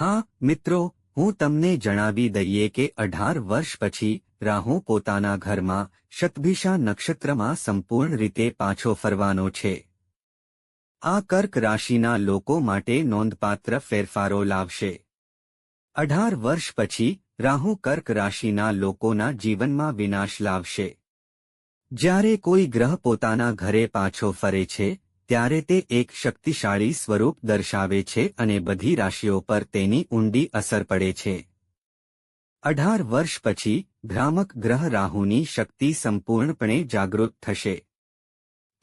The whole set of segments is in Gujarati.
હા, મિત્રો, હું તમને જણાવી દઈએ કે અઢાર વર્ષ પછી રાહુ પોતાના ઘરમાં શતભિષા નક્ષત્રમાં સંપૂર્ણ રીતે પાછો ફરવાનો છે. આ કર્ક રાશિના લોકો માટે નોંધપાત્ર ફેરફારો લાવશે. અઢાર વર્ષ પછી રાહુ કર્ક રાશિના લોકોના જીવનમાં વિનાશ લાવશે. જ્યારે કોઈ ગ્રહ પોતાના ઘરે પાછો ફરે છે ત્યારે તે એક શક્તિશાળી સ્વરૂપ દર્શાવે છે અને બધી રાશિઓ પર તેની ઊંડી અસર પડે છે. અઢાર વર્ષ પછી, ભ્રામક ગ્રહ રાહુની શક્તિ સંપૂર્ણપણે જાગૃત થશે.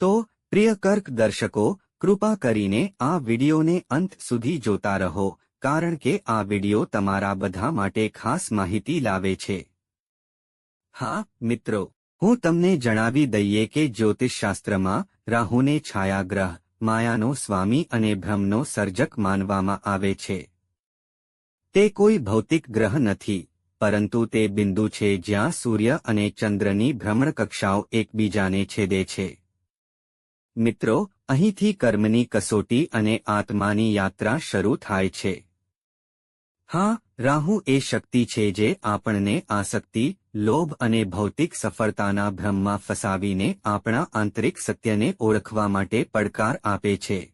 તો, પ્રિય કર્ક દર્શકો, કૃપા કરીને આ વિડિયોને અંત સુધી જોતા રહો, કારણ કે આ વિડિયો તમારા બધા માટે ખાસ માહિતી લાવે છે. હા, મિત્રો. હું તમને જણાવી દઈએ કે જ્યોતિષશાસ્ત્રમાં રાહુને છાયાગ્રહ, માયાનો સ્વામી અને ભ્રમનો સર્જક માનવામાં આવે છે. તે કોઈ ભૌતિક ગ્રહ નથી, પરંતુ તે બિંદુ છે જ્યાં સૂર્ય અને ચંદ્રની ભ્રમણકક્ષાઓ એકબીજાને છેદે છે. મિત્રો, અહીંથી કર્મની કસોટી અને આત્માની યાત્રા શરૂ થાય છે. હા રાહુ એ શક્તિ છે જે આપણને આસક્તિ, લોભ અને ભૌતિક સફળતાના ભ્રમમાં ફસાવીને આપણા આંતરિક સત્યને ઓળખવા માટે પડકાર આપે છે.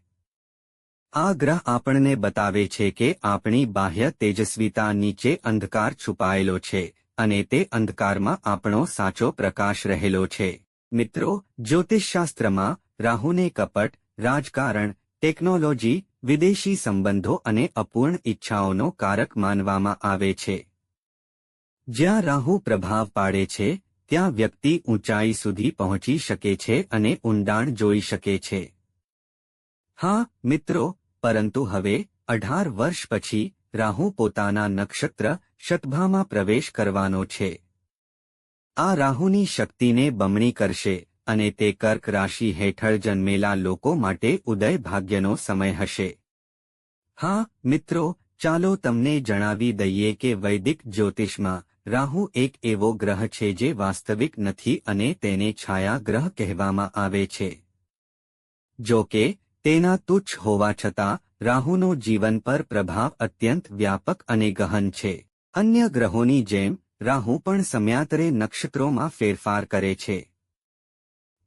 આ ગ્રહ આપણને બતાવે છે કે આપણી બાહ્ય તેજસ્વીતા નીચે અંધકાર છુપાયેલો છે અને તે અંધકારમાં આપણો સાચો પ્રકાશ રહેલો છે. મિત્રો, જ્યોતિષશાસ્ત્રમાં રાહુને કપટ, રાજકારણ, ટેકનોલોજી વિદેશી સંબંધો અને અપૂર્ણ ઈચ્છાઓનો કારક માનવામાં આવે છે. જ્યાં રાહુ પ્રભાવ પાડે છે, ત્યાં વ્યક્તિ ઊંચાઈ સુધી પહોંચી શકે છે અને ઊંડાણ જોઈ શકે છે. હા, મિત્રો, પરંતુ હવે, અઢાર વર્ષ પછી, રાહુ પોતાના નક્ષત્ર શતભામાં પ્રવેશ કરવાનો છે. આ રાહુની શક્તિને બમણી કરશે. અને તે કર્ક રાશિ હેઠળ જન્મેલા લોકો માટે ઉદય ભાગ્યનો સમય હશે. હા, મિત્રો, ચાલો તમને જણાવી દઈએ કે વૈદિક જ્યોતિષમાં રાહુ એક એવો ગ્રહ છે જે વાસ્તવિક નથી અને તેને છાયા ગ્રહ કહેવામાં આવે છે. જો કે, તેના તુચ્છ હોવા છતાં, રાહુનો જીવન પર પ્રભાવ અત્યંત વ્યાપક અને ગહન છે. અન્ય ગ્રહોની જેમ, રાહુ પણ સમયાંતરે નક્ષત્રોમાં ફેરફાર કરે છે.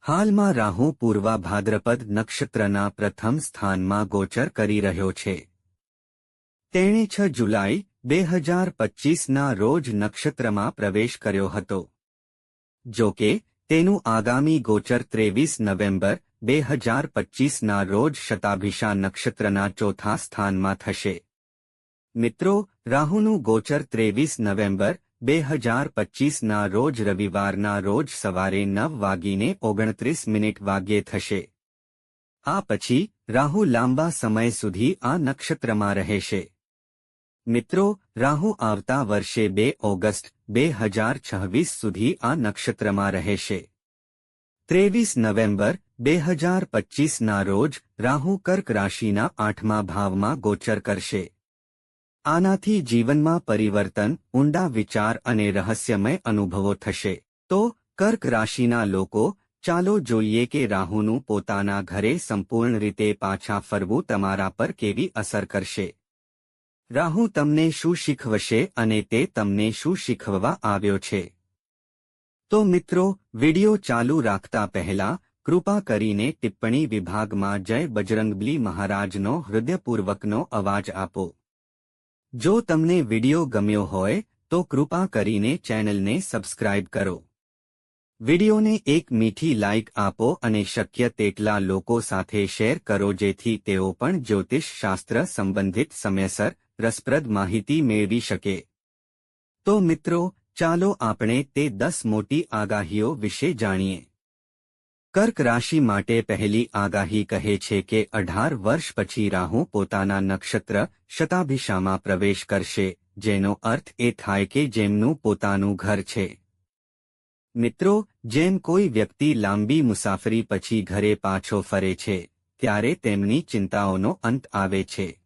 હાલમાં રાહુ પૂર્વા ભાદ્રપદ નક્ષત્રના પ્રથમ સ્થાનમાં ગોચર કરી રહ્યો છે. તેણે છ જુલાઈ, બે હજાર પચ્ચીસના રોજ નક્ષત્રમાં પ્રવેશ કર્યો હતો. જો કે, તેનું આગામી ગોચર ત્રેવીસ નવેમ્બર, બે હજાર પચ્ચીસના રોજ શતાભિષા નક્ષત્રના ચોથા સ્થાનમાં થશે. મિત્રો, રાહુનું ગોચર ત્રેવીસ નવેમ્બર બે હજાર પચ્ચીસના રોજ રવિવારના રોજ સવારે નવ વાગીને ઓગણત્રીસ મિનિટ વાગ્યે થશે. આ પછી રાહુ લાંબા સમય સુધી આ નક્ષત્રમાં રહેશે. મિત્રો, રાહુ આવતા વર્ષે બે ઓગસ્ટ, બે હજાર છવ્વીસ સુધી આ નક્ષત્રમાં રહેશે. ત્રેવીસ નવેમ્બર, બે હજાર પચ્ચીસના રોજ રાહુ કર્ક રાશિના આઠમા ભાવમાં ગોચર કરશે. આનાથી જીવનમાં પરિવર્તન, ઊંડા વિચાર અને રહસ્યમય અનુભવો થશે. તો, કર્ક રાશિના લોકો, ચાલો જોઈએ કે રાહુનું પોતાના ઘરે સંપૂર્ણ રીતે પાછા ફરવું તમારા પર કેવી અસર કરશે. રાહુ તમને શું શીખવશે અને તે તમને શું શીખવવા આવ્યો છે? તો મિત્રો, વિડિયો ચાલુ રાખતા પહેલા, કૃપા કરીને ટિપ્પણી વિભાગમાં જય બજરંગબલી મહારાજનો હૃદયપૂર્વકનો અવાજ આપો. જો તમને વિડિયો ગમ્યો હોય, તો કૃપા કરીને ચેનલને સબસ્ક્રાઇબ કરો. વિડિયોને એક મીઠી લાઇક આપો અને શક્ય તેટલા લોકો સાથે શેર કરો જેથી તેઓ પણ જ્યોતિષ શાસ્ત્ર સંબંધિત સમયસર રસપ્રદ માહિતી મેળવી શકે. તો મિત્રો, ચાલો આપણે તે દસ મોટી આગાહીઓ વિશે જાણીએ. કર્ક રાશિ માટે પહેલી આગાહી કહે છે કે અઢાર વર્ષ પછી રાહુ પોતાના નક્ષત્ર શતાભિષામાં પ્રવેશ કરશે, જેનો અર્થ એ થાય કે જેમનું પોતાનું ઘર છે. મિત્રો, જેમ કોઈ વ્યક્તિ લાંબી મુસાફરી પછી ઘરે પાછો ફરે છે, ત્યારે તેમની ચિંતાઓનો અંત આવે છે.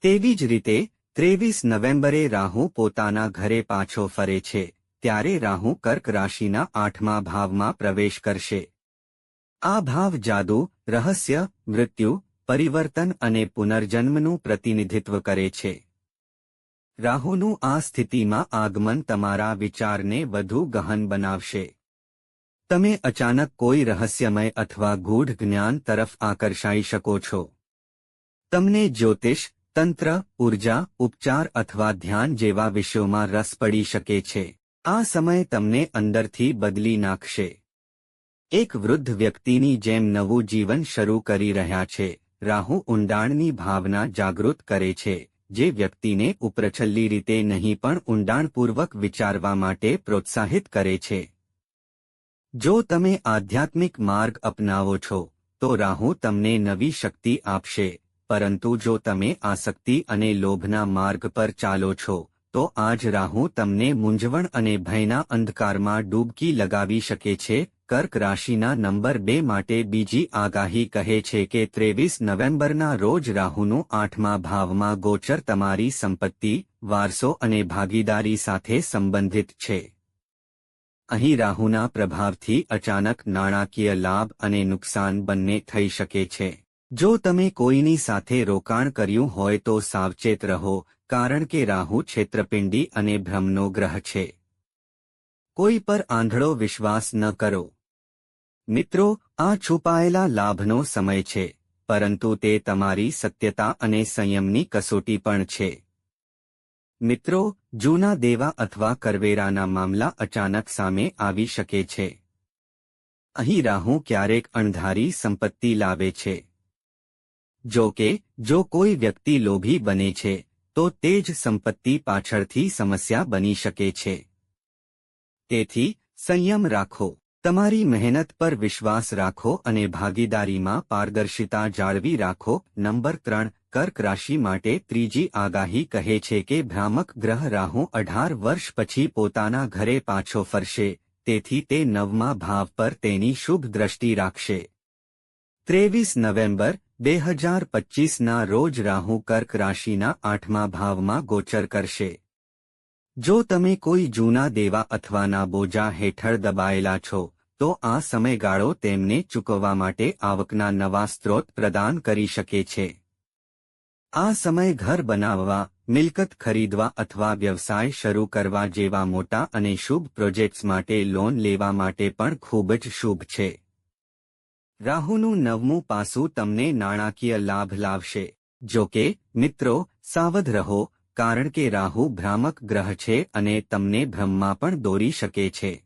તેવી જ રીતે ત્રેવીસ નવેમ્બરે રાહુ પોતાના ઘરે પાછો ફરે છે ત્યારે રાહુ કર્ક રાશિના આઠમા ભાવમાં પ્રવેશ કરશે. આ ભાવ જાદુ, રહસ્ય, મૃત્યુ, પરિવર્તન અને પુનર્જન્મનું પ્રતિનિધિત્વ કરે છે. રાહુનું આ સ્થિતિમાં આગમન તમારા વિચારને વધુ ગહન બનાવશે. તમે અચાનક કોઈ રહસ્યમય અથવા ગૂઢ જ્ઞાન તરફ આકર્ષાઈ શકો છો. તમને જ્યોતિષ, તંત્ર, ઊર્જા, ઉપચાર અથવા ધ્યાન જેવા વિષયોમાં રસ પડી શકે છે. આ સમય તમને અંદરથી બદલી નાખશે. એક વૃદ્ધ વ્યક્તિની જેમ નવું જીવન શરૂ કરી રહ્યા છે. રાહુ ઊંડાણની ભાવના જાગૃત કરે છે, જે વ્યક્તિને ઉપરછલ્લી રીતે નહીં પણ ઊંડાણપૂર્વક વિચારવા માટે પ્રોત્સાહિત કરે છે. જો તમે આધ્યાત્મિક માર્ગ અપનાવો છો, તો રાહુ તમને નવી શક્તિ આપશે, પરંતુ જો તમે આસક્તિ અને લોભના માર્ગ પર ચાલો છો તો આજ રાહુ તમને મૂંઝવણ અને ભયના અંધકારમાં ડૂબકી લગાવી શકે છે. કર્ક રાશિના નંબર બે માટે બીજી આગાહી કહે છે કે ત્રેવીસ નવેમ્બરના રોજ રાહુનું આઠમા ભાવમાં ગોચર તમારી સંપત્તિ, વારસો અને ભાગીદારી સાથે સંબંધિત છે. અહીં રાહુના પ્રભાવથી અચાનક નાણાકીય લાભ અને નુકસાન બંને થઈ શકે છે. જો તમે કોઈની સાથે રોકાણ કર્યું હોય તો સાવચેત રહો. કારણ કે રાહુ છેત્રપિંડી અને ભ્રમનો ગ્રહ છે. કોઈ પર આંધળો વિશ્વાસ ન કરો. મિત્રો, આ છુપાયેલા લાભનો સમય છે, પરંતુ તે તમારી સત્યતા અને સંયમની કસોટી પણ છે. મિત્રો, જૂના દેવા અથવા કરવેરાના મામલા અચાનક સામે આવી શકે છે. અહીં રાહુ ક્યારેક અણધારી સંપત્તિ લાવે છે. જો કે, જો કોઈ વ્યક્તિ લોભી બને છે તો તે જ સંપત્તિ પાછળથી સમસ્યા બની શકે છે. તેથી, સંયમ રાખો. તમારી મહેનત પર વિશ્વાસ રાખો અને ભાગીદારીમાં પારદર્શિતા જાળવી રાખો. નંબર ત્રણ, કર્ક રાશિ માટે ત્રીજી આગાહી કહે છે કે ભ્રામક ગ્રહ રાહુ અઢાર વર્ષ પછી પોતાના ઘરે પાછો ફરશે, તેથી તે નવમા ભાવ પર તેની શુભ દ્રષ્ટિ રાખશે. ત્રેવીસ નવેમ્બર બે હજાર પચ્ચીસના રોજ રાહુ કર્ક રાશિના આઠમા ભાવમાં ગોચર કરશે. જો તમે કોઈ જૂના દેવા અથવાના બોજા હેઠળ દબાયેલા છો, તો આ સમયગાળો તેમને ચૂકવવા માટે આવકના નવા સ્ત્રોત પ્રદાન કરી શકે છે. આ સમય ઘર બનાવવા, મિલકત ખરીદવા અથવા વ્યવસાય શરૂ કરવા જેવા મોટા અને શુભ પ્રોજેક્ટ્સ માટે લોન લેવા માટે પણ ખૂબ જ શુભ છે. રાહુનું નવમું પાસું તમને નાણાકીય લાભ લાવશે. જો કે, મિત્રો, સાવધ રહો, કારણ કે રાહુ ભ્રામક ગ્રહ છે અને તમને ભ્રમમાં પણ દોરી શકે છે.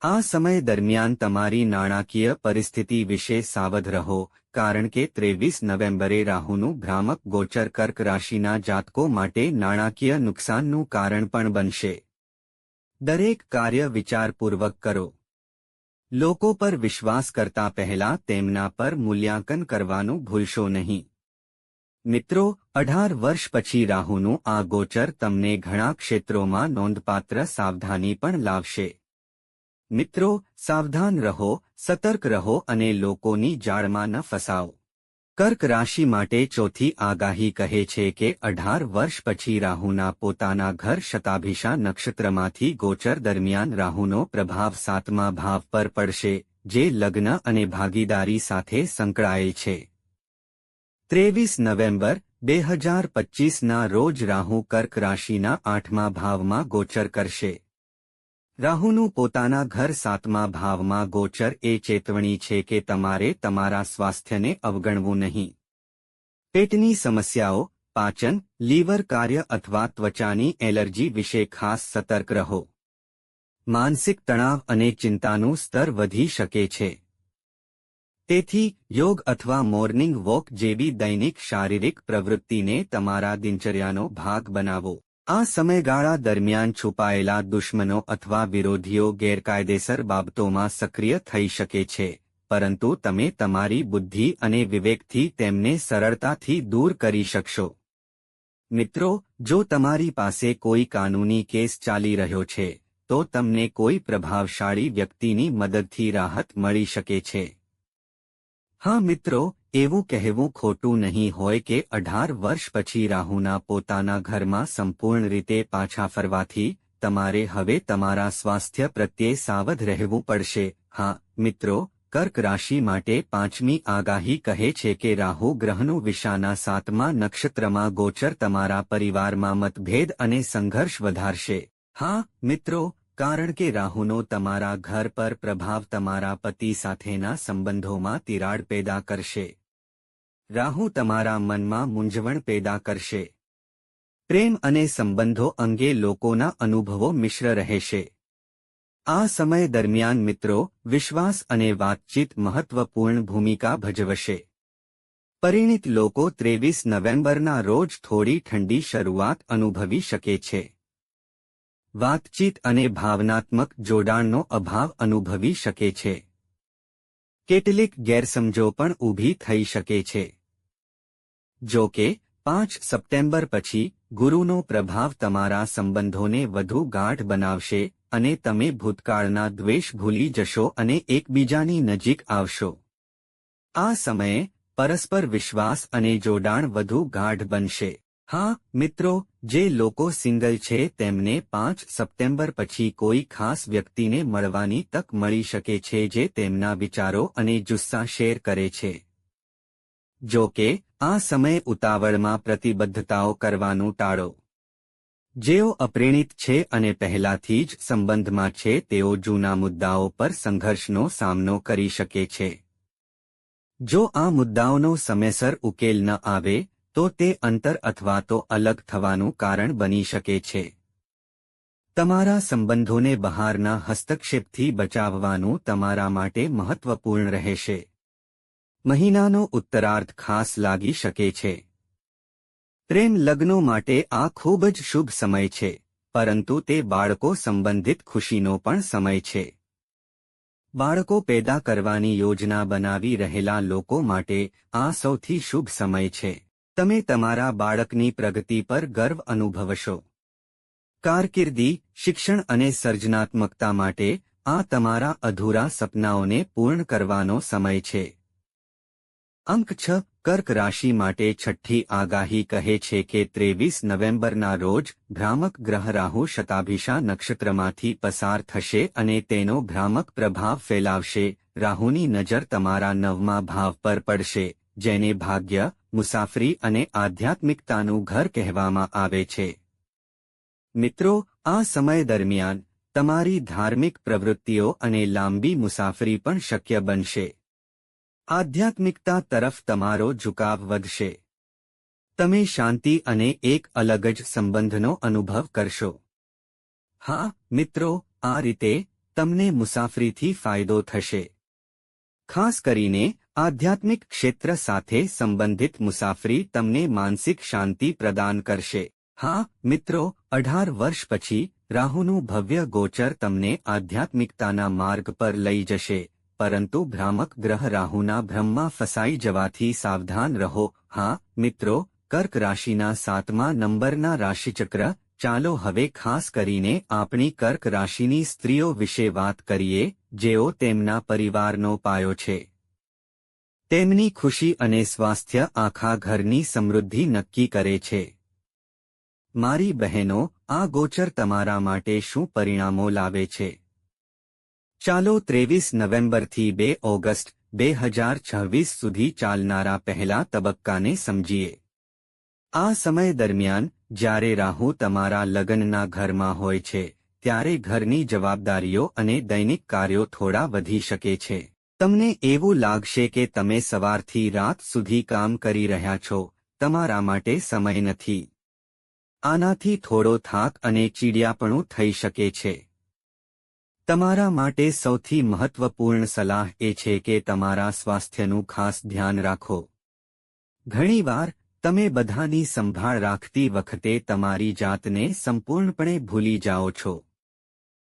આ સમય દરમિયાન તમારી નાણાકીય પરિસ્થિતિ વિશે સાવધ રહો, કારણ કે ત્રેવીસ નવેમ્બરે રાહુનું ભ્રામક ગોચર કર્ક રાશિના જાતકો માટે નાણાકીય નુકસાનનું કારણ પણ બનશે. દરેક કાર્ય વિચારપૂર્વક કરો. લોકો પર વિશ્વાસ કરતા પહેલા તેમના પર મૂલ્યાંકન કરવાનું ભૂલશો નહીં. મિત્રો, અઢાર વર્ષ પછી રાહુનું આ ગોચર તમને ઘણા ક્ષેત્રોમાં નોંધપાત્ર સાવધાની પણ લાવશે. મિત્રો, સાવધાન રહો, સતર્ક રહો અને લોકોની જાળમાં ન ફસાઓ કર્ક રાશિ માટે ચોથી આગાહી કહે છે કે અઢાર વર્ષ પછી રાહુના પોતાના ઘર શતાભિષા નક્ષત્રમાંથી ગોચર દરમિયાન રાહુનો પ્રભાવ સાતમા ભાવ પર પડશે, જે લગ્ન અને ભાગીદારી સાથે સંકળાયેલ છે. ત્રેવીસ નવેમ્બર, બે હજાર પચ્ચીસના રોજ રાહુ કર્ક રાશિના આઠમા ભાવમાં ગોચર કરશે. રાહુનું પોતાના ઘર સાતમા ભાવમાં ગોચર એ ચેતવણી છે કે તમારે તમારા સ્વાસ્થ્યને અવગણવું નહીં. પેટની સમસ્યાઓ, પાચન, લીવર કાર્ય અથવા ત્વચાની એલર્જી વિશે ખાસ સતર્ક રહો. માનસિક તણાવ અને ચિંતાનું સ્તર વધી શકે છે. તેથી, યોગ અથવા મોર્નિંગ વોક જેવી દૈનિક શારીરિક પ્રવૃત્તિને તમારા દિનચર્યાનો ભાગ બનાવો. આ સમયગાળા દરમિયાન છુપાયેલા દુશ્મનો અથવા વિરોધીઓ ગેરકાયદેસર બાબતોમાં સક્રિય થઈ શકે છે, પરંતુ તમે તમારી બુદ્ધિ અને વિવેકથી તેમને સરળતાથી દૂર કરી શકશો. મિત્રો, જો તમારી પાસે કોઈ કાનૂની કેસ ચાલી રહ્યો છે, તો તમને કોઈ પ્રભાવશાળી વ્યક્તિની મદદથી રાહત મળી શકે છે. હા મિત્રો એવું કહેવું ખોટું નહીં હોય કે અઢાર વર્ષ પછી રાહુના પોતાના ઘરમાં સંપૂર્ણ રીતે પાછા ફરવાથી તમારે હવે તમારા સ્વાસ્થ્ય પ્રત્યે સાવધ રહેવું પડશે. હા, મિત્રો, કર્ક રાશિ માટે પાંચમી આગાહી કહે છે કે રાહુ ગ્રહનું વિશાના સાતમા નક્ષત્રમાં ગોચર તમારા પરિવારમાં મતભેદ અને સંઘર્ષ વધારશે. હા, મિત્રો, કારણ કે રાહુનો તમારા ઘર પર પ્રભાવ તમારા પતિ સાથેના સંબંધોમાં તિરાડ પેદા કરશે. રાહુ તમારા મનમાં મૂંઝવણ પેદા કરશે. પ્રેમ અને સંબંધો અંગે લોકોના અનુભવો મિશ્ર રહેશે. આ સમય દરમિયાન મિત્રો વિશ્વાસ અને વાતચીત મહત્વપૂર્ણ ભૂમિકા ભજવશે. પરિણિત લોકો ત્રેવીસ નવેમ્બરના રોજ થોડી ઠંડી શરૂઆત અનુભવી શકે છે. વાતચીત અને ભાવનાત્મક જોડાણનો અભાવ અનુભવી શકે છે. કેટલીક ગેરસમજો પણ ઊભી થઈ શકે છે. જો કે, પાંચ સપ્ટેમ્બર પછી, ગુરુનો પ્રભાવ તમારા સંબંધોને વધુ ગાઢ બનાવશે અને તમે ભૂતકાળના દ્વેષ ભૂલી જશો અને એકબીજાની નજીક આવશો. આ સમયે, પરસ્પર વિશ્વાસ અને જોડાણ વધુ ગાઢ બનશે. હા, મિત્રો, જે લોકો સિંગલ છે તેમને પાંચ સપ્ટેમ્બર પછી કોઈ ખાસ વ્યક્તિને મળવાની તક મળી શકે છે જે તેમના વિચારો અને જુસ્સા શેર કરે છે. જો કે આ સમય ઉતાવળમાં પ્રતિબદ્ધતાઓ કરવાનું ટાળો. જેઓ અપ્રેણિત છે અને પહેલાથી જ સંબંધમાં છે, તેઓ જૂના મુદ્દાઓ પર સંઘર્ષનો સામનો કરી શકે છે. જો આ મુદ્દાઓનો સમયસર ઉકેલ ન આવે, તો તે અંતર અથવા તો અલગ થવાનું કારણ બની શકે છે. તમારા સંબંધોને બહારના હસ્તક્ષેપથી બચાવવાનું તમારા માટે મહત્વપૂર્ણ રહેશે. મહિનાનો ઉત્તરાર્ધ ખાસ લાગી શકે છે. પ્રેમ લગ્નો માટે આ ખૂબ જ શુભ સમય છે, પરંતુ તે બાળકો સંબંધિત ખુશીનો પણ સમય છે. બાળકો પેદા કરવાની યોજના બનાવી રહેલા લોકો માટે આ સૌથી શુભ સમય છે. તમે તમારા બાળકની પ્રગતિ પર ગર્વ અનુભવશો. કારકિર્દી, શિક્ષણ અને સર્જનાત્મકતા માટે આ તમારા અધૂરા સપનાઓને પૂર્ણ કરવાનો સમય છે. અંક છ કર્ક રાશિ માટે છઠ્ઠી આગાહી કહે છે કે ત્રેવીસ નવેમ્બરના રોજ ભ્રામક ગ્રહ રાહુ શતાભિષા નક્ષત્રમાંથી પસાર થશે અને તેનો ભ્રામક પ્રભાવ ફેલાવશે. રાહુની નજર તમારા નવમા ભાવ પર પડશે, જેને ભાગ્ય, મુસાફરી અને આધ્યાત્મિકતાનું ઘર કહેવામાં આવે છે. મિત્રો, આ સમય દરમિયાન તમારી ધાર્મિક પ્રવૃત્તિઓ અને લાંબી મુસાફરી પણ શક્ય બનશે. આધ્યાત્મિકતા તરફ તમારો ઝુકાવ વધશે. તમે શાંતિ અને એક અલગ જ સંબંધનો અનુભવ કરશો. હા, મિત્રો, આ રીતે તમને મુસાફરીથી ફાયદો થશે. ખાસ કરીને આધ્યાત્મિક ક્ષેત્ર સાથે સંબંધિત મુસાફરી તમને માનસિક શાંતિ પ્રદાન કરશે. હા, મિત્રો, અઢાર વર્ષ પછી રાહુનું ભવ્ય ગોચર તમને આધ્યાત્મિકતાના માર્ગ પર લઈ જશે. પરંતુ ભ્રામક ગ્રહ રાહુના ભ્રમમાં ફસાઈ જવાથી સાવધાન રહો. હા, મિત્રો, કર્ક રાશિના સાતમા નંબરના રાશિચક્ર, ચાલો હવે ખાસ કરીને આપણી કર્ક રાશિની સ્ત્રીઓ વિશે વાત કરીએ, જેઓ તેમના પરિવારનો પાયો છે. તેમની ખુશી અને સ્વાસ્થ્ય આખા ઘરની સમૃદ્ધિ નક્કી કરે છે. મારી બહેનો, આ ગોચર તમારા માટે શું પરિણામો લાવે છે? ચાલો ત્રેવીસ નવેમ્બરથી બે ઓગસ્ટ, બે હજાર છવ્વીસ સુધી ચાલનારા પહેલા તબક્કાને સમજીએ. આ સમય દરમિયાન, જ્યારે રાહુ તમારા લગ્નના ઘરમાં હોય છે, ત્યારે ઘરની જવાબદારીઓ અને દૈનિક કાર્યો થોડા વધી શકે છે. તમને એવું લાગશે કે તમે સવારથી રાત સુધી કામ કરી રહ્યા છો, તમારા માટે સમય નથી. આનાથી થોડો થાક અને ચીડિયાપણું થઈ શકે છે. તમારા માટે સૌથી મહત્વપૂર્ણ સલાહ એ છે કે તમારા સ્વાસ્થ્યનું ખાસ ધ્યાન રાખો. ઘણીવાર, તમે બધાની સંભાળ રાખતી વખતે તમારી જાતને સંપૂર્ણપણે ભૂલી જાઓ છો.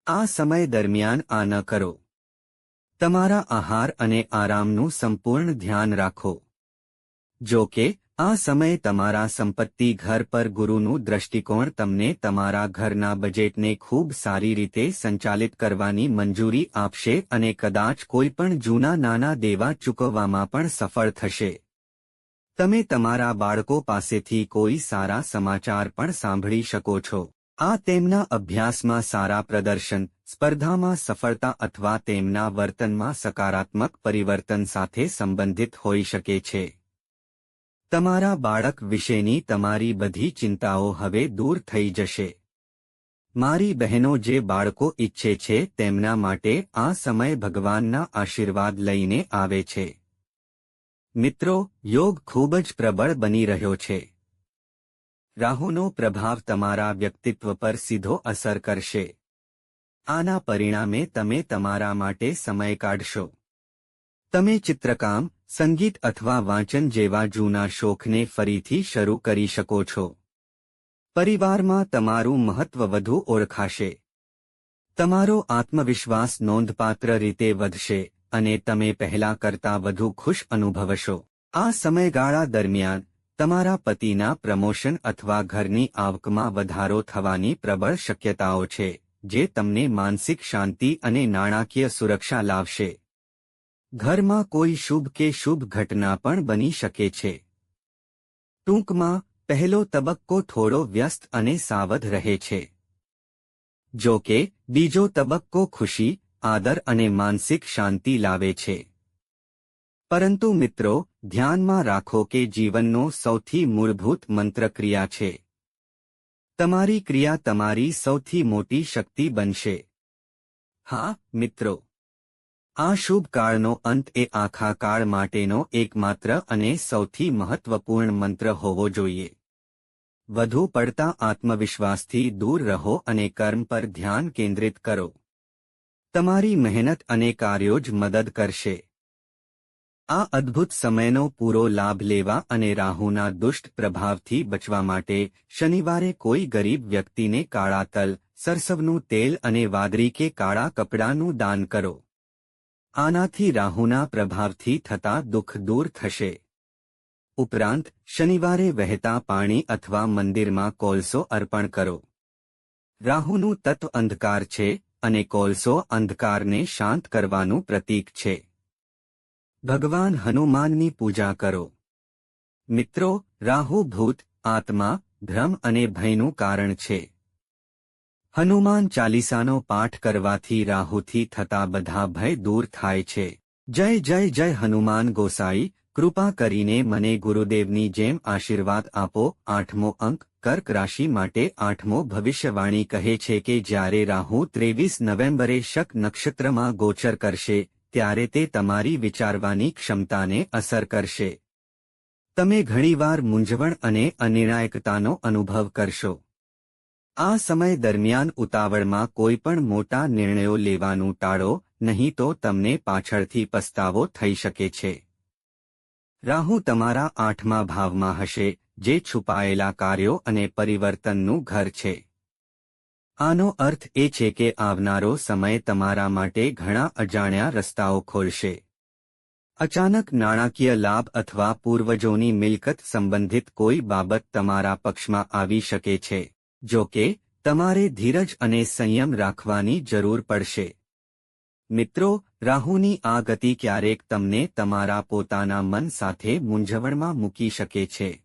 આ સમય દરમિયાન આ ન કરો. તમારા આહાર અને આરામનું સંપૂર્ણ ધ્યાન રાખો. જો કે આ સમયે તમારા સંપત્તિ ઘર પર ગુરુનું દ્રષ્ટિકોણ તમને તમારા ઘરના બજેટને ખૂબ સારી રીતે સંચાલિત કરવાની મંજૂરી આપશે અને કદાચ કોઈપણ જૂના નાના દેવા ચૂકવવામાં પણ સફળ થશે. તમે તમારા બાળકો પાસેથી કોઈ સારા સમાચાર પણ સાંભળી શકો છો. આ તેમના અભ્યાસમાં સારા પ્રદર્શન, સ્પર્ધામાં સફળતા અથવા તેમના વર્તનમાં સકારાત્મક પરિવર્તન સાથે સંબંધિત હોઈ શકે છે. તમારા બાળક વિશેની તમારી બધી ચિંતાઓ હવે દૂર થઈ જશે. મારી બહેનો જે બાળકો ઈચ્છે છે તેમના માટે આ સમય ભગવાનના આશીર્વાદ લઈને આવે છે. મિત્રો, યોગ ખૂબ જ પ્રબળ બની રહ્યો છે. રાહુનો પ્રભાવ તમારા વ્યક્તિત્વ પર સીધો અસર કરશે. આના પરિણામે તમે તમારા માટે સમય કાઢશો. તમે ચિત્રકામ સંગીત અથવા વાંચન જેવા જૂના શોખને ફરીથી શરૂ કરી શકો છો. પરિવારમાં તમારું મહત્વ વધુ ઓળખાશે. તમારો આત્મવિશ્વાસ નોંધપાત્ર રીતે વધશે અને તમે પહેલા કરતા વધુ ખુશ અનુભવશો. આ સમયગાળા દરમિયાન, તમારા પતિના પ્રમોશન અથવા ઘરની આવકમાં વધારો થવાની પ્રબળ શક્યતાઓ છે, જે તમને માનસિક શાંતિ અને નાણાકીય સુરક્ષા લાવશે. ઘરમાં કોઈ શુભ કે શુભ ઘટના પણ બની શકે છે. ટૂંકમાં, પહેલો તબક્કો થોડો વ્યસ્ત અને સાવધ રહે છે. જો કે, બીજો તબક્કો ખુશી, આદર અને માનસિક શાંતિ લાવે છે. પરંતુ મિત્રો, ધ્યાનમાં રાખો કે જીવનનો સૌથી મૂળભૂત મંત્રક્રિયા છે. તમારી ક્રિયા તમારી સૌથી મોટી શક્તિ બનશે. હા, મિત્રો. આ શુભ કાળનો અંત એ આખા કાળ માટેનો એકમાત્ર અને સૌથી મહત્વપૂર્ણ મંત્ર હોવો જોઈએ. વધુ પડતા આત્મવિશ્વાસથી દૂર રહો અને કર્મ પર ધ્યાન કેન્દ્રિત કરો. તમારી મહેનત અને કાર્યો જ મદદ કરશે. આ અદ્ભુત સમયનો પૂરો લાભ લેવા અને રાહુના દુષ્ટ પ્રભાવથી બચવા માટે શનિવારે કોઈ ગરીબ વ્યક્તિને કાળા તલ, સરસવનું તેલ અને વાદળી કે કાળા કપડાનું દાન કરો. આનાથી રાહુના પ્રભાવથી થતા દુઃખ દૂર થશે. ઉપરાંત, શનિવારે વહેતા પાણી અથવા મંદિરમાં કોલસો અર્પણ કરો. રાહુનું તત્વ અંધકાર છે અને કોલસો અંધકારને શાંત કરવાનું પ્રતીક છે. ભગવાન હનુમાનની પૂજા કરો. મિત્રો, રાહુ ભૂત, આત્મા, ભ્રમ અને ભયનું કારણ છે. હનુમાન ચાલીસાનો પાઠ કરવાથી રાહુથી થતા બધા ભય દૂર થાય છે. જય જય જય હનુમાન ગોસાઈ, કૃપા કરીને મને ગુરુદેવની જેમ આશીર્વાદ આપો. આઠમો અંક, કર્ક રાશિ માટે આઠમો ભવિષ્યવાણી કહે છે કે જ્યારે રાહુ ત્રેવીસ નવેમ્બરે શક નક્ષત્રમાં ગોચર કરશે, ત્યારે તે તમારી વિચારવાની ક્ષમતાને અસર કરશે. તમે ઘણીવાર મૂંઝવણ અને અનિર્ણાયકતાનો અનુભવ કરશો. આ સમય દરમિયાન ઉતાવળમાં કોઈ પણ મોટા નિર્ણયો લેવાનું ટાળો, નહીં તો તમને પાછળથી પસ્તાવો થઈ શકે છે. રાહુ તમારા આઠમા ભાવમાં હશે, જે છુપાયેલા કાર્યો અને પરિવર્તનનું ઘર છે. આનો અર્થ એ છે કે આવનારો સમય તમારા માટે ઘણા અજાણ્યા રસ્તાઓ ખોલશે. અચાનક નાણાકીય લાભ અથવા પૂર્વજોની મિલકત સંબંધિત કોઈ બાબત તમારા પક્ષમાં આવી શકે છે. જો કે, તમારે ધીરજ અને સંયમ રાખવાની જરૂર પડશે. મિત્રો, રાહુની આ ગતિ ક્યારેક તમને તમારા પોતાના મન સાથે મૂંઝવણમાં મૂકી શકે છે.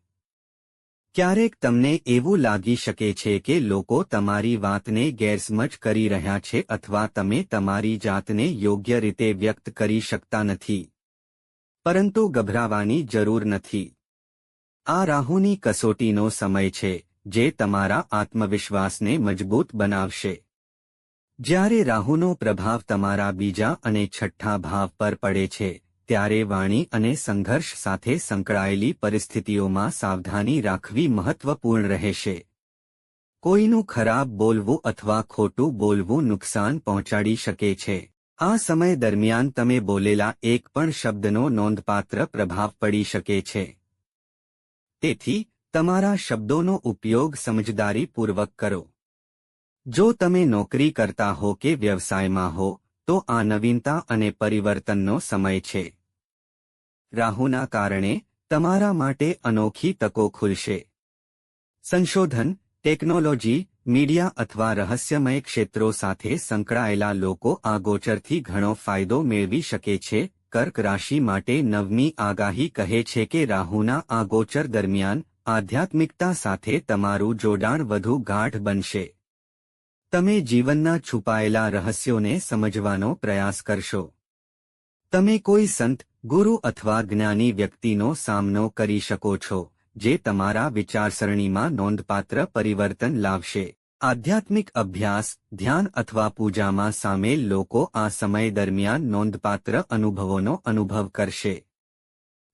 ક્યારેક તમને એવું લાગી શકે છે કે લોકો તમારી વાતને ગેરસમજ કરી રહ્યા છે અથવા તમે તમારી જાતને યોગ્ય રીતે વ્યક્ત કરી શકતા નથી. પરંતુ ગભરાવાની જરૂર નથી. આ રાહુની કસોટીનો સમય છે. જે તમારા આત્મવિશ્વાસને મજબૂત બનાવશે. જ્યારે રાહુનો પ્રભાવ તમારા બીજા અને છઠ્ઠા ભાવ પર પડે છે, ત્યારે વાણી અને સંઘર્ષ સાથે સંકળાયેલી પરિસ્થિતિઓમાં સાવધાની રાખવી મહત્વપૂર્ણ રહેશે. કોઈનું ખરાબ બોલવું અથવા ખોટું બોલવું નુકસાન પહોંચાડી શકે છે. આ સમય દરમિયાન તમે બોલેલા એક પણ શબ્દનો નોંધપાત્ર પ્રભાવ પડી શકે છે. તેથી તમારા શબ્દોનો ઉપયોગ સમજદારીપૂર્વક કરો. જો તમે નોકરી કરતા હો કે વ્યવસાયમાં હો, તો આ નવીનતા અને પરિવર્તનનો સમય છે. રાહુના કારણે તમારા માટે અનોખી તકો ખુલશે. સંશોધન, ટેકનોલોજી, મીડિયા અથવા રહસ્યમય ક્ષેત્રો સાથે સંકળાયેલા લોકો આ ગોચરથી ઘણો ફાયદો મેળવી શકે છે. કર્ક રાશિ માટે નવમી આગાહી કહે છે કે રાહુના આ ગોચર દરમિયાન આધ્યાત્મિકતા સાથે તમારું જોડાણ વધુ ગાઢ બનશે. તમે જીવનના છુપાયેલા રહસ્યોને સમજવાનો પ્રયાસ કરશો. તમે કોઈ સંત, ગુરુ અથવા જ્ઞાની વ્યક્તિનો સામનો કરી શકો છો, જે તમારા વિચારસરણીમાં નોંધપાત્ર પરિવર્તન લાવશે. આધ્યાત્મિક અભ્યાસ, ધ્યાન અથવા પૂજામાં સામેલ લોકો આ સમય દરમિયાન નોંધપાત્ર અનુભવોનો અનુભવ કરશે.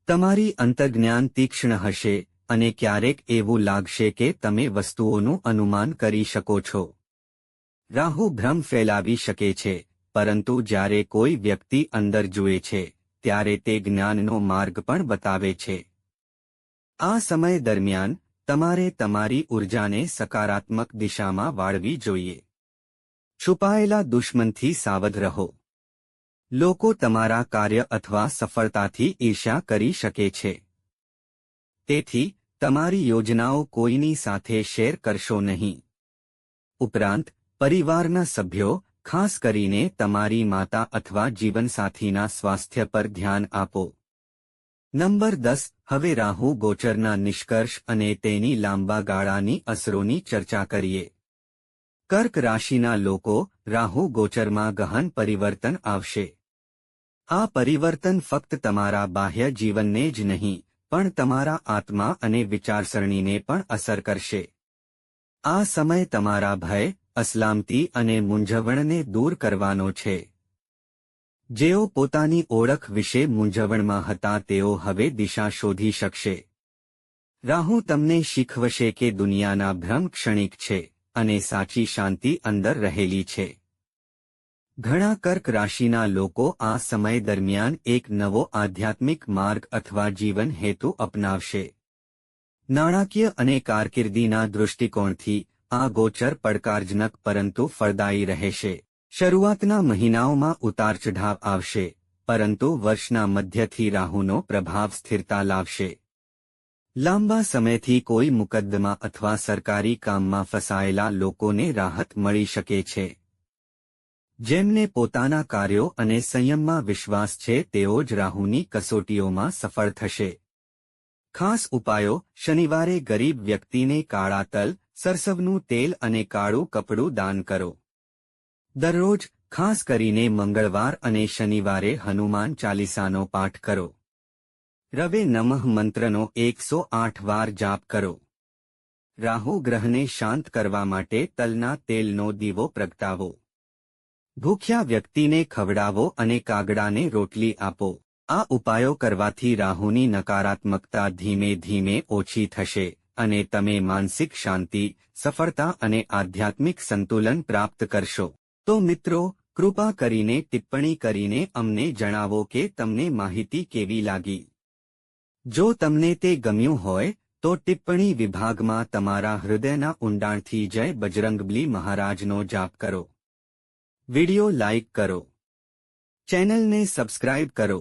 તમારી અંતર્જ્ઞાન તીક્ષ્ણ હશે અને ક્યારેક એવું લાગશે કે તમે વસ્તુઓનું અનુમાન કરી શકો છો. રાહુ ભ્રમ ફેલાવી શકે છે, પરંતુ જ્યારે કોઈ વ્યક્તિ અંદર જુએ છે, ત્યારે તે જ્ઞાનનો માર્ગ પણ બતાવે છે. આ સમય દરમિયાન, તમારે તમારી ઉર્જાને સકારાત્મક દિશામાં વાળવી જોઈએ. છુપાયેલા દુશ્મનથી સાવધ રહો. લોકો તમારા કાર્ય અથવા સફળતાથી ઈર્ષ્યા કરી શકે છે. તેથી, તમારી યોજનાઓ કોઈની સાથે શેર કરશો નહીં. ઉપરાંત, પરિવારના સભ્યો, ખાસ કરીને તમારી માતા અથવા જીવનસાથીના સ્વાસ્થ્ય પર ધ્યાન આપો. નંબર દસ, હવે રાહુ ગોચરના નિષ્કર્ષ અને તેની લાંબા ગાળાની અસરોની ચર્ચા કરીએ. કર્ક રાશિના લોકો, રાહુ ગોચરમાં ગહન પરિવર્તન આવશે. આ પરિવર્તન ફક્ત તમારા બાહ્ય જીવનને જ નહીં પણ તમારા આત્મા અને વિચારસરણીને પણ અસર કરશે. આ સમય તમારા ભય, અસલામતી અને મૂંઝવણને દૂર કરવાનો છે. જેઓ પોતાની ઓળખ વિશે મૂંઝવણમાં હતા તેઓ હવે દિશા શોધી શકશે. રાહુ તમને શીખવશે કે દુનિયાના ભ્રમ ક્ષણિક છે અને સાચી શાંતિ અંદર રહેલી છે. ઘણા કર્ક રાશિના લોકો આ સમય દરમિયાન એક નવો આધ્યાત્મિક માર્ગ અથવા જીવન હેતુ અપનાવશે. નાણાકીય અને કારકિર્દીના દૃષ્ટિકોણથી આ ગોચર પડકારજનક પરંતુ ફળદાયી રહેશે. શરૂઆતના મહિનાઓમાં ઉતાર ચઢાવ આવશે, પરંતુ વર્ષના મધ્યથી રાહુનો પ્રભાવ સ્થિરતા લાવશે. લાંબા સમયથી કોઈ મુકદ્દમા અથવા સરકારી કામમાં ફસાયેલા લોકોને રાહત મળી શકે છે. જેમને પોતાના કાર્યો અને સંયમમાં વિશ્વાસ છે, તેઓ જ રાહુની કસોટીઓમાં સફળ થશે. ખાસ ઉપાયો, શનિવારે ગરીબ વ્યક્તિને કાળા તલ, સરસવનું તેલ અને કાળું કપડું દાન કરો. દરરોજ, ખાસ કરીને મંગળવાર અને શનિવારે હનુમાન ચાલીસાનો પાઠ કરો. રવે નમઃ મંત્રનો એકસો આઠ વાર જાપ કરો. રાહુ ગ્રહને શાંત કરવા માટે તલના તેલનો દીવો પ્રગટાવો. ભૂખ્યા વ્યક્તિને ખવડાવો અને કાગડાને રોટલી આપો. આ ઉપાયો કરવાથી રાહુની નકારાત્મકતા ધીમે ધીમે ઓછી થશે અને તમે માનસિક શાંતિ, સફળતા અને આધ્યાત્મિક સંતુલન પ્રાપ્ત કરશો. તો મિત્રો, કૃપા કરીને ટિપ્પણી કરીને અમને જણાવો કે તમને માહિતી કેવી લાગી. જો તમને તે ગમ્યું હોય, તો ટિપ્પણી વિભાગમાં તમારા હૃદયના ઊંડાણથી જય બજરંગબલી મહારાજનો જાપ કરો. વિડિયો લાઇક કરો ચેનલને સબસ્ક્રાઇબ કરો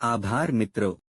આભાર મિત્રો